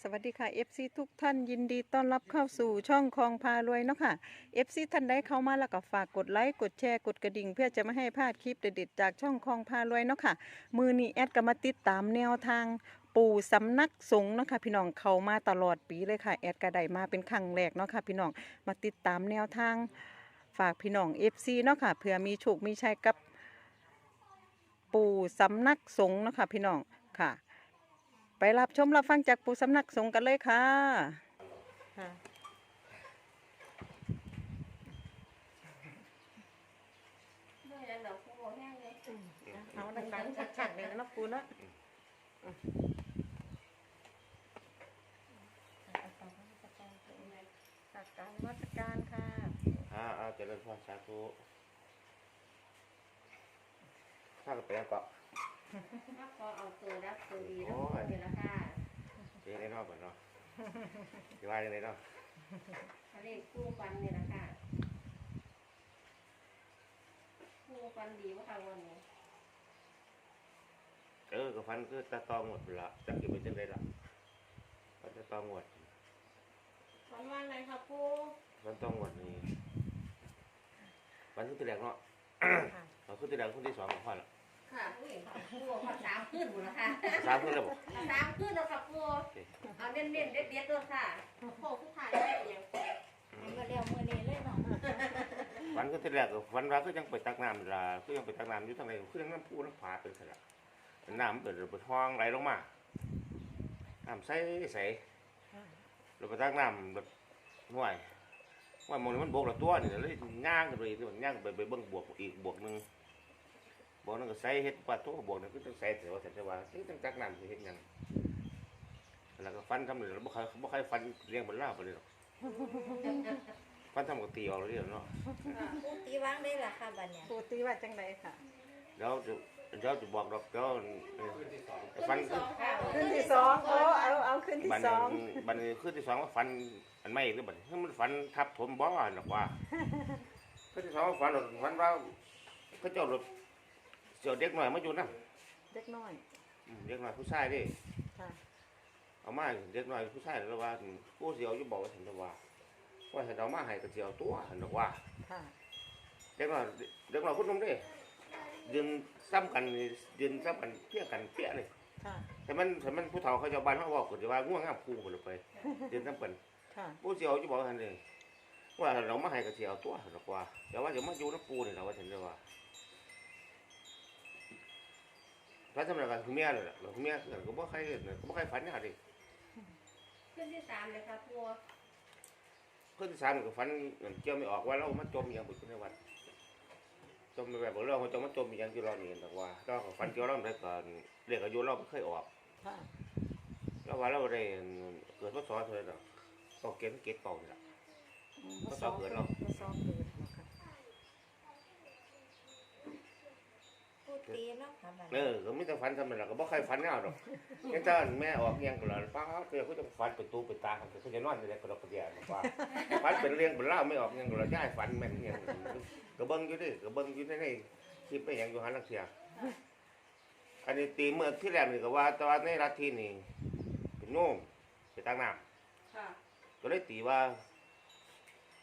สวัสดีค่ะ FC ทุกท่านยินดีต้อนรับเข้าสู่ช่องคลองพารวยเนาะค่ะ FC ท่านใดเข้ามาแล้วก็ฝากกดไลค์กดแชร์กดกระดิ่ง เพื่อจะไม่ให้พลาดคลิปเด็ดๆจากช่องคลองพารวยเนาะค่ะ มือนี้แอดก็มาติดตามแนวทางปู่สำนักสงฆ์เนาะค่ะพี่น้องเข้ามาตลอดปีเลยค่ะแอดก็ได้มาเป็นครั้งแรกเนาะค่ะพี่น้องมาติดตามแนวทางฝากพี่น้อง FC เนาะค่ะเผื่อมีโชคมีชัยกับปู่สำนักสงฆ์เนาะค่ะพี่น้องค่ะ ไปรับชมรับฟังจากปู่สำนักสงฆ์กันเลยค่ะ ค่ะไม่ยังดอกกูบอกแห้งเลยเอาดังๆชัดๆเลยนะปู่เนาะจากการวัตการค่ะอ่าเอาเจริญพรสาธุถ้าก็ไปแล้วก็ ถ้าพอเอาตัวรับตัวดีแล้วพอเดี๋ยวละค่ะเจ๊ในนอกก่อนเนาะจะว่ายังไงเนาะทะเลคู่ฟันเนี่ยละค่ะคู่ฟันดีว่าค่ะวันนี้เออก็ฟันคือตาตองหมดละจักอยู่เป็นจังไดล่ะฟันตาตองหมดฟันว่าไงครับครูฟันตองหมดนี่ฟันคือตัวแรกเนาะค่ะเอาคือตัวแรกคนที่สองของพ่อละ ค่ะผู้หญิงค่ะครูขอสามขึ้นหมดแล้วค่ะสามคนแล้วบอกสามขึ้นแล้วค่ะครูเอาเน้นเน้นๆเด็ดเด็ดๆด้วยค่ะโค้งผู้ชายได้ยังมันก็เรียกมือนี้เลยเนาะฟันคือตัวแรกก็ฟันว่าคือยังไปตักน้ำละคือยังไปตักน้ำอยู่ทางไหนคือยังน้ำพูน้ำผาเป็นขนาดน้ำเปิดเปิดห้องไหลลงมาน้ำใสใสเราไปตักน้ำแบบห่วยห่วยมองนี่มันบวกละตัวนี่เลยย่างกันไปที่มันย่างไปไปเบิ่งบวกอีกบวกหนึ่ง บวกนึงก็ใส่เฮ็ดปลาตัวบวกนึงก็ต้องใส่แต่ว่าแต่จะว่าที่ต้องตักน้ำสิเฮ็ดหยังแล้วก็ฟันทำเลยแล้วบ่เคยบ่เคยฟันเลี้ยงบนล่าไปเลยหรอกฟันทำก็ตีออกเลยเนาะพูดตีวางได้ล่ะค่ะบัดเนี่ยปู่ตีว่าจังไดค่ะเดี๋ยวจะเดี๋ยวจะบอกดอกเดี๋ยวเออฟันสองค่ะขึ้นที่สองโอ้เอาเอาขึ้นที่บันสองบันขึ้นที่สองว่าฟันอันไม่หรือบัดนี้มันฟันทับถมบ่หรอกว่าขึ้นที่สองว่าฟันฟันว่าเขาเจ้ารถ เสียวเด็กหน่อยมาอยู่นะเด็กน้อยอืมเด็กหน่อยผู้ชายเดิค่ะเอามาเด็กหน่อยผู้ชายแล้วว่าผู้เสียวอยู่บอกว่าฉันจะว่าว่าฉันเอามาให้ก็เสียวตัวฉันบอกว่า ค่ะเด็กหน่อยเด็กหน่อยคุณนุ่มเดิยืนซ้ำกันนี่ยืนซ้ำกันเพี้ยกันเพี้ยเลย ค่ะแต่มันแต่มันผู้เฒ่าเขาเจ้าบ้านเขาบอกกันว่าง่วงงามคู่หมดเลยไปยืนซ้ำกัน ค่ะปูเสียวจะบอกทันเลยว่าเรามาให้กับเสียวตัวหรอกว่าแต่ว่าจะมาอยู่น้ำปูนี่เราว่าฉันจะว่า พระสมณกันคือเมียเลยล่ะเราคือเมียคือก็บ่ใครก็บ่ใครฝันเนี่ยดิขึ้นที่สามเลยค่ะครูเพื่อนที่สามก็ฝันเกี่ยวไม่ออกว่าเรามาจมอย่างบุญในวัดจมแบบเราเขาจะมาจมอย่างที่เรานี่แต่ว่าเราฝันเกี่ยวเราได้ก่อนเรียกอายุเราไม่เคยออกค่ะแล้วว่าเราได้เกิดพศเท่าไหร่ก็เกณฑ์เกณฑ์เก่านี่แหละอืมก็สอบเกิดเนาะก็สอบเกิดเนาะค่ะ พูด ตีเนาะค่ะบัดเออก็มีแต่ฝันทำไมล่ะก็บ่ใครฝันเงาดอกยังจะแม่ออกยังก็เลยป้าเพื่อเขาจะฝันเป็นตูเป็นตาเขาจะนอนในกระดกกระเดียบอกว่าฝันเป็นเรื่องเป็นเล่าวไม่ออกยังก็เลยย้ายฝันแม่นยังก็เบิ่งอยู่ดิก็เบิ่งอยู่ในในคลิปไปยังอยู่หันลักเสียอันนี้ตีเมื่อที่แรกนี่ก็ว่าแต่ว่าในรัฐที่นี่เป็นโน้มไปตั้งน้ค่ะำก็เลยตีว่า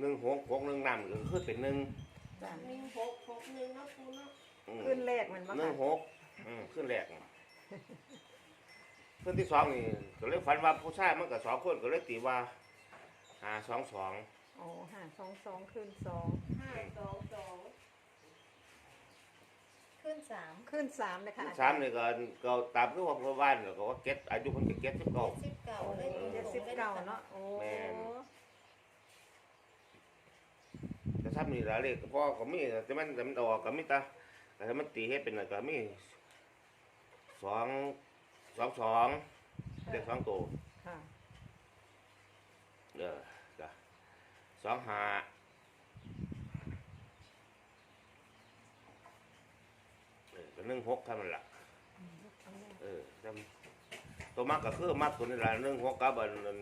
หนึ่งหกหกหนึ่งน้ำก็คือเป็นหนึ่งจ้ะหนึ่งหกหกหนึ่งเนาะครูเนาะ อืมขึ้นเลขมันบ่หนึ่ค่ะงหกอืมขึ้นแรกน่ะขึ้นที่สองนี่ก็เลยฝันว่าผู้ชายมันกับสองคนก็เลยตีว่าหาสองสองโอ้ห้าสองสองขึ้นสองห้าสองสองขึ้นสามขึ้นสามเลยค่ะสามนี่ก็ก็ตามที่ว่าพระบ้านก็ว่าเก็ตอายุคนก็เก็ตสิบเก้า สิบเก่าเลยเจ็ดสิบเก้าเนาะโอ้แม่น แต่ถ้ามีหลายเลขก็พ่อก็มีแต่มันแต่มันออกก็มีตา แต่ถ้ามันตีให้เป็นอะไรก็มีสองสองสองเลขสองตัวค่ะเออจ้ะสองห้าเออก็หนึ่งหกเท่านั้นละเออจำตัวมากก็คือมากตัวนี้ละหนึ่งหกกับอันอัน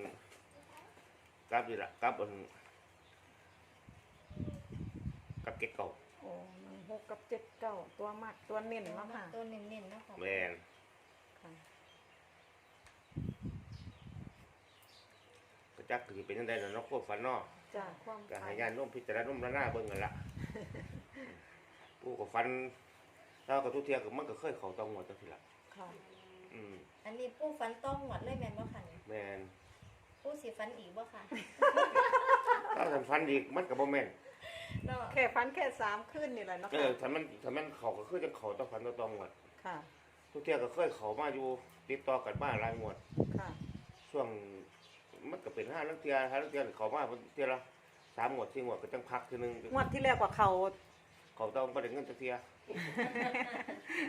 กับนี่ละกับอันกับเก็กเก่า โอ้หนึ่งห กกับเจ็ดเก้าตัวมักตัวเน้นเนาะค่ะตัวเน้นๆเนาะค่ะแมนค่ะจักสิเป็นจังได๋ล่ะเนาะความฝันเนาะจ้าความก็ฝัให้นญาติโยมพิจารณาหน้าเบิ่งกันละผู้ก็ฟันเราก็ทุกเที่ยก็มันก็เคยเข้าต้องหมดจังซี่ล่ะค่ะ อืมอันนี้ปูฟันต้องหวดเลยแม่นบ่ค่ะนี่แม่นปูสิฟันอีกบ่ค่ะ ถ้าท่านฟันอีกมันก็บ่แม่น เนาะแค่ฝันแค่สามคืนนี่แหละเนาะเอค่ะอถ้ามันถ้ามันเข้าก็คือจังเข้าต้องฟันต้องต้องหมดค่ะทุกเที่ยก็เคยเข้ามาอยู่ติดต่อกันมาหลายงวด ค่ะช่วงมันก็เป็นห้าลังเที่ยห้าลังเที่ยเข้ามาเที่ยละสามงวดสี่งวดก็จังพักทีนึงงวดที่แรกกว่าเขาเขาต้องบ่ได้เงินจักเที่ย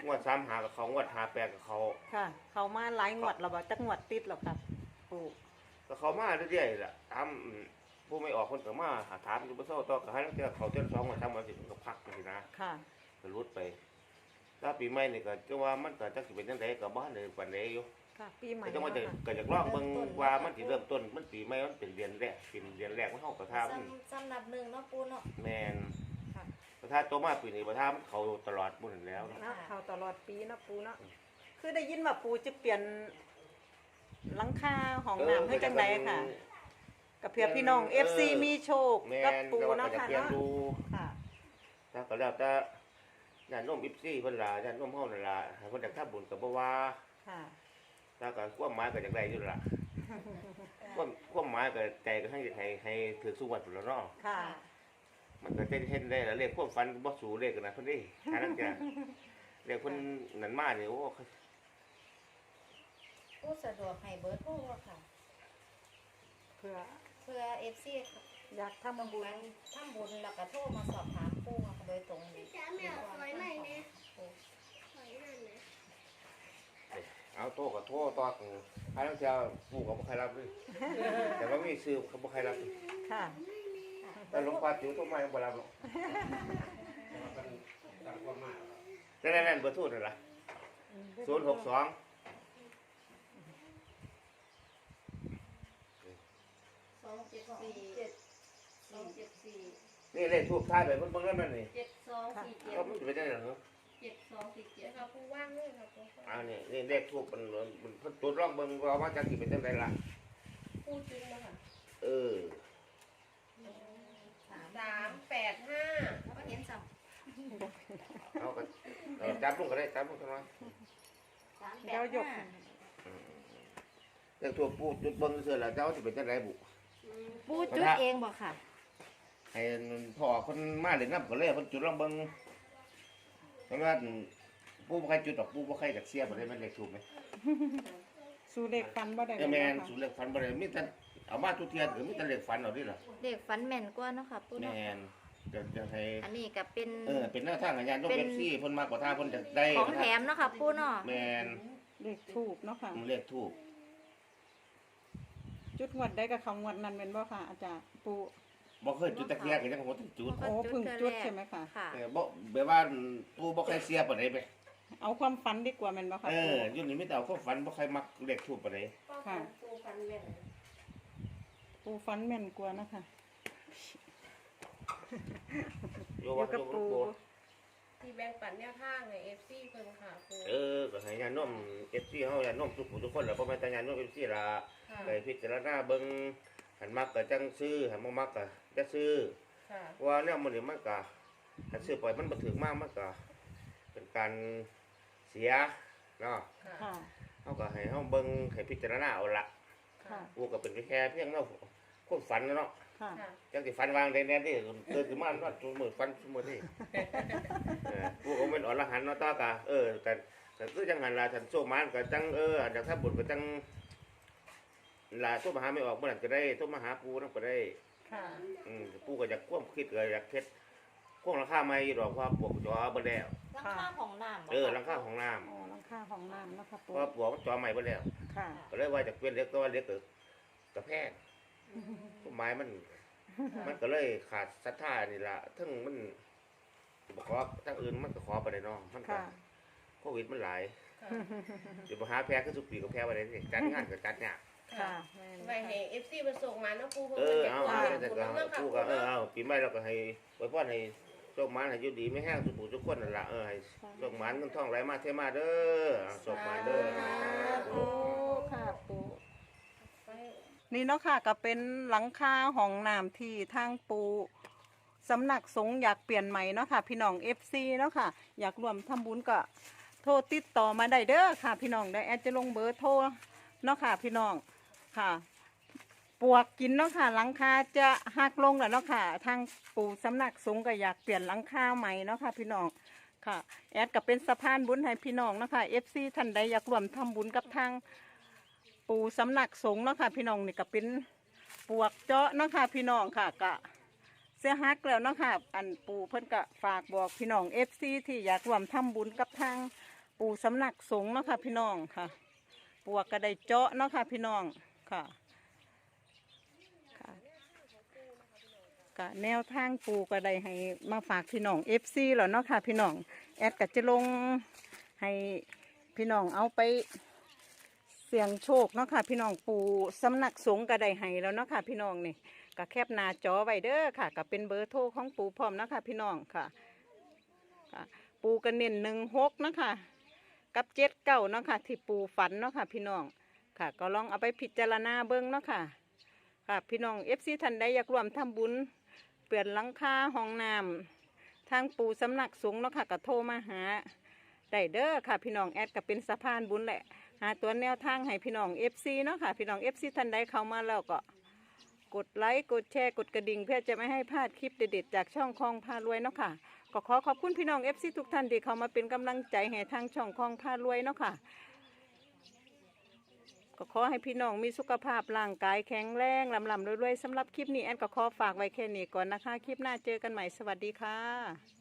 งวด3หากับเขางวดหาแปดกับเขาค่ะ เขามาหลายงวดแล้วบ่จักงวดติดแล้วครับปู่ก็เขามาเรื่อยๆแหละถามอืม ผู้ไม่ออกคนก็มาหาถามอยู่บ่เซาต่อก็ให้ลังเที่ยเขาเที่ยละสองวันสามวันสิมันก็พักจังซี่นะค่ะก็รุดไปแล้วปีใหม่นี่ก็จังว่ามันก็จักสิเป็นจังไดก็บ่ทันได้ปานใดอยู่ค่ะ ปีใหม่แต่จังว่าจะเนาะค่ะก็อยากลองเบิ่งว่ามันสิเริ่มต้นมันปีใหม่มันเป็นเดือนแรกเป็นเดือนแรกมันเฮาก็ทามันซ้ำซ้ำนับหนึ่งเนาะปูเนาะแม่นค่ะก็ถ้าโตมาปีนี้บ่ทามันเขาตลอดหมื้นั้นแล้วนะเนาะเขาตลอดปีเนาะปูเนาะคือได้ยินว่าปูจะเปลี่ยนหลังคาห้องน้ำให้จังไดค่ะ กับเพื่อพี่น้อง FC มีโชคแม่กับนปูแต่ว่าเนาะก็จะค่ะเปลี่ยนเนาะดูค่ะถ้าก็แล้วแต่ญาติโยม14เพิ่นล่ะญาติโยมเฮานั่นล่ะให้เพิ่นได้ทำบุญก็บ่ว่าค่ะถ้าก็ความหมายก็จังไดอยู่ล่ะความความหมายก็ใจก็ให้ให้ให้ถือสุวัตพุ่นแล้วเนาะค่ะ มันก็จะเห็นได้ละเลขความฝันบ่สูเลขกันนะเพิ่นเด้หาลังจากเลขเพิ่นนั่นมานี่โอ้ปูสะดวกให้เบอร์โทรบ่ค่ะ เพื่อเพื่อ FC อยากทำต้องบุญการทำบุญแล้วก็โทรมาสอบถามปูค่ะโดยตรงเลยจ้าแม่เอาถอยใหม่แม่ปูถอยนั่นนะเอาโทรก็โทรต่อกันหาลังจากผู้ก็บ่ใครรับเลยแต่ว่ามีซื้อเขาบ่ใครรับเลยค่ะแต่หลวงพ่อจิ๋วโทรมายังบ่รับหรอกแต่นั่นๆเบอร์โทรนั่นล่ะ062สอง เจ็ดสี่เจ็ดสองเจ็ดสี่นี่เลขทูบท้ายไปเพิ่นเบิ่งแล้วนั่นนี่เจ็ดสองสี่เจ็ดก็มันสิเป็นจังได๋ล่ะเนาะเจ็ดสองสี่เจ็ดครับผู้ว่างเลยครับผู้อ่านี่นี่เลขทูบมันมันเพิ่นตรวจลองเบิ่งว่ามาจากสิเป็นจังไดล่ะผู้จริงนะคะเออสามแปดห้าก็เห็นซ้เอาก็เออจับลงก็ได้จับลงกันว่าำสามแปเดี๋ยวดยกห้าเรื่องทั่วปูจุดเบิ่งซื่อๆล่ะเจ้าสิเป็นจังไดบุ ปูจุดเองบ่ค่ะ ให้พ่อคนมาเล่นน้ำก็เลยเพิ่นจุดลองเบิ่งเพราะว่าปูบ่ใครจุดดอกปูบ่ใครจักเสียบ่ได้แม่นเลขถูกไหมสู่เลขฟันบ่ได้เออแม่นบ่สูเลขฝันบ่ได้มีแต่เอามาทุกเที่ยก็มีแต่เลขฝันเอาดิล่ะเด็กฝันแม่นกว่าเนาะค่ะปูเนาะแม่นจะจะให้อันนี้ก็เป็น เออเป็นแนวทางอาญาต้องเป็น FC เพิ่นมากกว่าทางเพิ่นจะได้ของแถมเนาะค่ะปูเนาะแม่นเลขถูกเนาะค่ะเลขถูก จุดงวดได้กับคำงวดนั้นเป็นบ่ค่ะ อาจารย์ปูบ่เคยจุดตะเกียก็ยังบ่ทันจุดโอ้เพิ่งจุดใช่ไหมคะค่ะเออบ่แบบว่าปูบ่ใครเสียปานใดไปเอาความฝันดีกว่าแม่นบ่ค่ะเอปูออยู่นี่มีแต่เอาความฝันบ่ใครมักเลขถูกปานใดค่ะผู้ฟันแม่นปูฝันแม่นกว่านะคะ อยู่อวัยู่ดกับอยู่ปูโบสถ์ ที่แบ่งปันแนวทางในเอฟซีเพิ่นค่ะผู้เออก็ให้ญาติโยม FC เฮาญาติโยมทุกผู้ทุกคนล่ะบ่แม่นแต่ญาติโยม FC ล่ะค่ะ ไปพิจารณาเบิ่งหันมักก็จังซื้อหันบ่มักก็จะซื้อ ค่ะ ว่าแนวมันนี่มันก็ถ้าซื้อไปมันบ่ถึงมากมันก็เป็นการเสียเนาะค่ะ ค่ะ เฮาก็ให้เฮาเบิ่งให้พิจารณาเอาละค่ะ กูก็เป็นแค่เพียงเนาะความฝันเนาะ ค่ะค่ะจังสิฝันวางได้แน่ที่เกิดขึ้นมาเนาะจุมือฝันจุมือนี่เออกูก็เป็นอรหันต์เนาะตากะเออกันก็คือจังหันล่ะฉันโชคมานก็จังเอออยากทำบุญก็จังล่ะโทรมาหาไม่ออกเมื่อนั้นก็ได้โทรมาหาปูนำก็ได้ ค่ะ อืมปูก็อยากควบคิดก็อยากเฮ็ดควงราคาใหม่อยู่ดอกเพราะว่าปลวกจอบ่แล้วหลังคาของน้ำบ่เออราคาของน้ำอ๋อหลังคาห้องน้ำเนาะค่ะเพปูราะว่าปลวกมันจอใหม่บ่แล้ว ค่ะ ก็เลยว่าจะเปลี่ยนเล็กตัวาเล็กก็กระแพง ต้นไม้มัน มันก็เลยขาดศรัทธานี่ล่ะทั้งมันบอกว่าทั้งอื่นมันก็ขอไปได้เนาะมันก็ค่ะ โควิดมันหลายค่ะเดี๋ยวบ่หาแพ้ขึ้นสุปีก็แพ้ไปได้นี่จัดงานก็จัดเนี่ยากค่ะแม่นไปให้เอฟซีเพิ่นส่งมาเนาะผู้เพิ่นเออจะเอาขอเอาเฮ็ดแต่บุญก็นำเนาะค่ะกูผู้ก็เออเนาะเอาปีใหม่เราก็ให้ไว้พรให้โชคมันให้อยู่ดีไม่แห้งสุขทุกคนนั่นล่ะเออให้โชคมันเงินทองไหลมาเทมาเด้อเอาโชคมันเด้อปูค่ะปูไป นี่เนาะค่ะก็เป็นหลังคาห้องน้ำที่ทางปูสำนักสงฆ์อยากเปลี่ยนใหม่เนาะค่ะพี่น้อง FC เนาะค่ะ อยากรวมทำบุญก็โทรติดต่อมาได้เด้อค่ะ พี่น้องได้แอดจะลงเบอร์โทรเนาะค่ะ พี่น้องค่ะ ปวกกินเนาะค่ะหลังคาจะหักลงแล้วเนาะค่ะ ทางปูสำนักสงฆ์ก็อยากเปลี่ยนหลังคาใหม่เนาะค่ะ พี่น้องค่ะ แอดก็เป็นสะพานบุญให้พี่น้องเนาะค่ะ FC ท่านใดอยากรวมทำบุญกับทาง ปูสำนักสงฆ์เนาะค่ะพี่น้องนี่ก็เป็นปวกเจาะเนาะค่ะพี่น้องค่ะกะเสียฮักแล้วเนาะค่ะอันปูเพิ่นก็ฝากบอกพี่น้องเอฟซีที่อยากร่วมทำบุญกับทางปูสำนักสงฆ์เนาะค่ะพี่น้องค่ะ ปวกก็ได้เจาะเนาะค่ะพี่น้องค่ะค่ะกะแนวทางปูก็ได้ให้มาฝากพี่น้องเอฟซีแล้วเนาะค่ะพี่น้องแอดก็จะลงให้พี่น้องเอาไป เสียงโชคเนาะค่ะพี่น้องปูสำนักสงฆ์ก็ได้ให้แล้วเนาะค่ะพี่น้องนี่ก็แคบหน้าจอไว้เด้อค่ะก็เป็นเบอร์โทรของปูพร้อมเนาะค่ะพี่น้องค่ะค่ะ ปูกันเน้นหนึ่งหกเนาะค่ะกับเจ็ดเก้าเนาะค่ะที่ปูฝันเนาะค่ะพี่น้องค่ะ ก็ลองเอาไปพิจารณาเบิ้งเนาะค่ะค่ะพี่น้องเอฟซีท่านใดอยากร่วมทำบุญเปลี่ยนหลังคาห้องน้ำทางปูสำนักสงฆ์เนาะค่ะก็โทรมาหาได้เด้อค่ะ พี่น้องแอดก็เป็นสะพานบุญแหละ หาตัวแนวทางให้พี่น้อง FC เนาะค่ะพี่น้อง FC ท่านใดเข้ามาแล้วก็ กดไลค์กดแชร์กดกระดิ่งเพื่อจะไม่ให้พลาดคลิปเด็ดๆจากช่องคลองพารวยเนาะค่ะก็ขอขอบคุณพี่น้อง FC ทุกท่านที่เข้ามาเป็นกำลังใจให้ทางช่องคลองพารวยเนาะค่ะ ก็ขอให้พี่น้องมีสุขภาพร่างกายแข็งแรงลำลำรวยๆสำหรับคลิปนี้แอนก็ขอฝากไว้แค่นี้ก่อนนะคะ คลิปหน้าเจอกันใหม่สวัสดีค่ะ